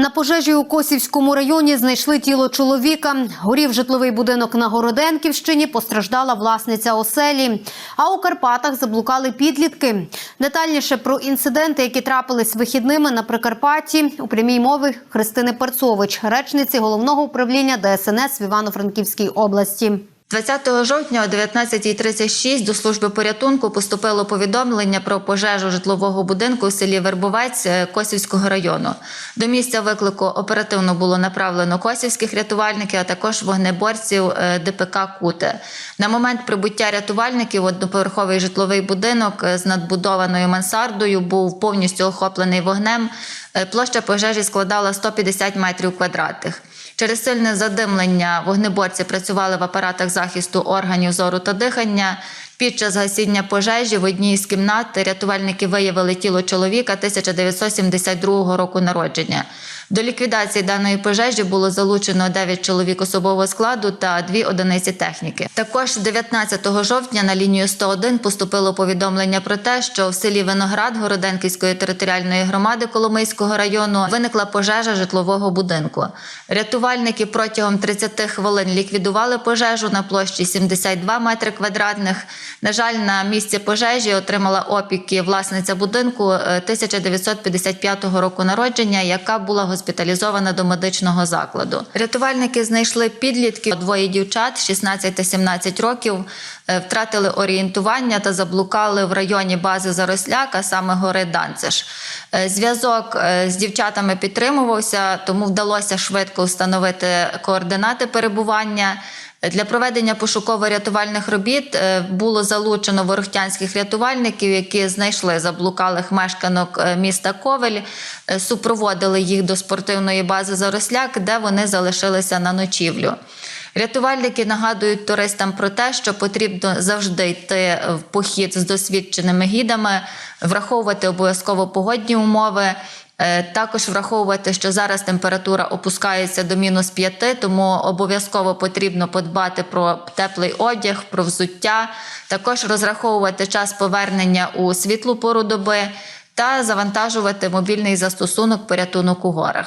На пожежі у Косівському районі знайшли тіло чоловіка. Горів житловий будинок на Городенківщині, постраждала власниця оселі. А у Карпатах заблукали підлітки. Детальніше про інциденти, які трапились вихідними на Прикарпатті, у прямій мові Христини Перцович, речниці головного управління ДСНС в Івано-Франківській області. 20 жовтня о 19.36 до служби порятунку поступило повідомлення про пожежу житлового будинку у селі Вербовець е, Косівського району. До місця виклику оперативно було направлено косівських рятувальників, а також вогнеборців е, ДПК Кути. На момент прибуття рятувальників одноповерховий житловий будинок е, з надбудованою мансардою був повністю охоплений вогнем. Е, Площа пожежі складала 150 метрів квадратних. Через сильне задимлення вогнеборці працювали в апаратах захисту органів зору та дихання. Під час гасіння пожежі в одній з кімнат рятувальники виявили тіло чоловіка 1972 року народження. До ліквідації даної пожежі було залучено 9 чоловік особового складу та 2 одиниці техніки. Також 19 жовтня на лінію 101 поступило повідомлення про те, що в селі Виноград Городенківської територіальної громади Коломийського району виникла пожежа житлового будинку. Рятувальники протягом 30 хвилин ліквідували пожежу на площі 72 метри квадратних. На жаль, на місці пожежі отримала опіки власниця будинку е, 1955 року народження, яка була госпіталізована до медичного закладу. Рятувальники знайшли підлітків, двоє дівчат 16 та 17 років, е, втратили орієнтування та заблукали в районі бази Заросляка, саме гори Данцеш. Е, Зв'язок е, з дівчатами підтримувався, тому вдалося швидко встановити координати перебування. Для проведення пошуково-рятувальних робіт е, було залучено ворохтянських рятувальників, які знайшли заблукалих мешканок е, міста Ковель, е, супроводили їх до спортивної бази Заросляк, де вони залишилися на ночівлю. Рятувальники нагадують туристам про те, що потрібно завжди йти в похід з досвідченими гідами, враховувати обов'язково погодні умови. Е, Також враховувати, що зараз температура опускається до мінус 5, тому обов'язково потрібно подбати про теплий одяг, про взуття, також розраховувати час повернення у світлу пору доби та завантажувати мобільний застосунок порятунок у горах.